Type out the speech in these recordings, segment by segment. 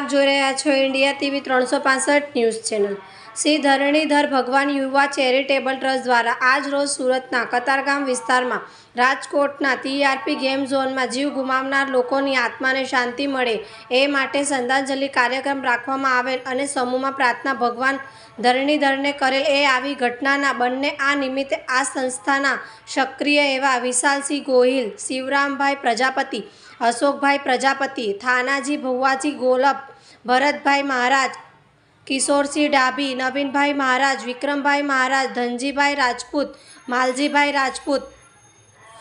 આપ જોઈ રહ્યા છો ઇન્ડિયા ટીવી ત્રણસો પાસઠ ન્યૂઝ ચેનલ. શ્રી ધરણીધર ભગવાન યુવા ચેરિટેબલ ટ્રસ્ટ દ્વારા આજ રોજ સુરતના કતારગામ વિસ્તારમાં રાજકોટના ટીઆરપી ગેમ ઝોનમાં જીવ ગુમાવનાર લોકોની આત્માને શાંતિ મળે એ માટે શ્રદ્ધાંજલિ કાર્યક્રમ રાખવામાં આવેલ અને સમૂહમાં પ્રાર્થના ભગવાન ધરણીધરને કરેલ એ આવી ઘટનાના બંને આ નિમિત્તે આ સંસ્થાના સક્રિય એવા વિશાલસિંહ ગોહિલ, શિવરામભાઈ પ્રજાપતિ, અશોકભાઈ પ્રજાપતિ, થાનાજી ભુવાજી ગોલપ, ભરતભાઈ મહારાજ કિશોરસિંહ ડાભી, નવીનભાઈ મહારાજ, વિક્રમભાઈ મહારાજ, ધનજીભાઈ રાજપૂત, માલજીભાઈ રાજપૂત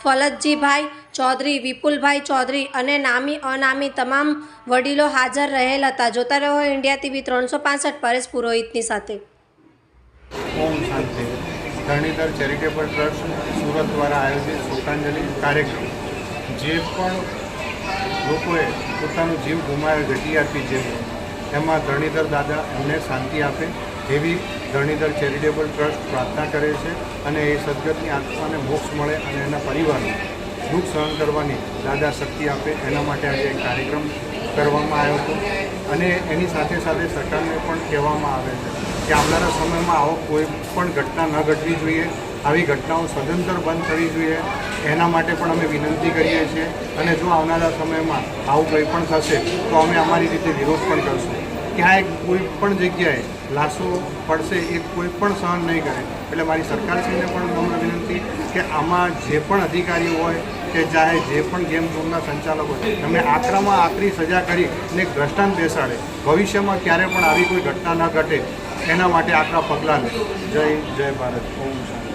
ફલતજીભાઈ ચૌધરી, વિપુલભાઈ ચૌધરી અને નામી અનામી તમામ વડીલો હાજર રહેલ હતા. જોતા રહો ઇન્ડિયા ટીવી ત્રણસો પાસઠ પરેશ પુરોહિતની સાથે. ધરણીધર ચેરિટેબલ ટ્રસ્ટ સુરત દ્વારા આયોજિત શોકાંજલિ કાર્યક્રમ. જે પણ લોકોએ પોતાનો જીવ ગુમાવ્યો ઘટી આપી જેમ એમાં ધરણીધર દાદા એમને શાંતિ આપે એવી ધરણીધર ચેરિટેબલ ટ્રસ્ટ પ્રાર્થના કરે છે અને એ સદગતની આત્માને મોક્ષ મળે અને એના પરિવારને દુઃખ સહન કરવાની દાદા શક્તિ આપે એના માટે આજે એક કાર્યક્રમ કરવામાં આવ્યો હતો. અને એની સાથે સાથે સરકારને પણ કહેવામાં આવે છે કે આવનારા સમયમાં આવો કોઈ પણ ઘટના ન ઘટવી જોઈએ. આવી ઘટનાઓ સદંતર બંધ થવી જોઈએ. એના માટે પણ અમે વિનંતી કરીએ છીએ. અને જો આવનારા સમયમાં આવું કંઈ પણ થશે, તો અમે અમારી રીતે વિરોધ પણ કરશું. ક્યાંય કોઈ પણ જગ્યાએ લાશો પડશે એ કોઈ પણ સહન નહીં કરે. એટલે મારી સરકારશ્રીને પણ નમ્ર વિનંતી કે આમાં જે પણ અધિકારીઓ હોય કે ચાહે જે પણ ગેમ ઝોનના સંચાલકો હોય, એમને આકરામાં આકરી સજા કરી અને દ્રષ્ટાંત બેસાડે. ભવિષ્યમાં ક્યારે પણ આવી કોઈ ઘટના ન ઘટે, એના માટે આકરા પગલાં લે. જય જય ભારત. ઓમ શાંતિ.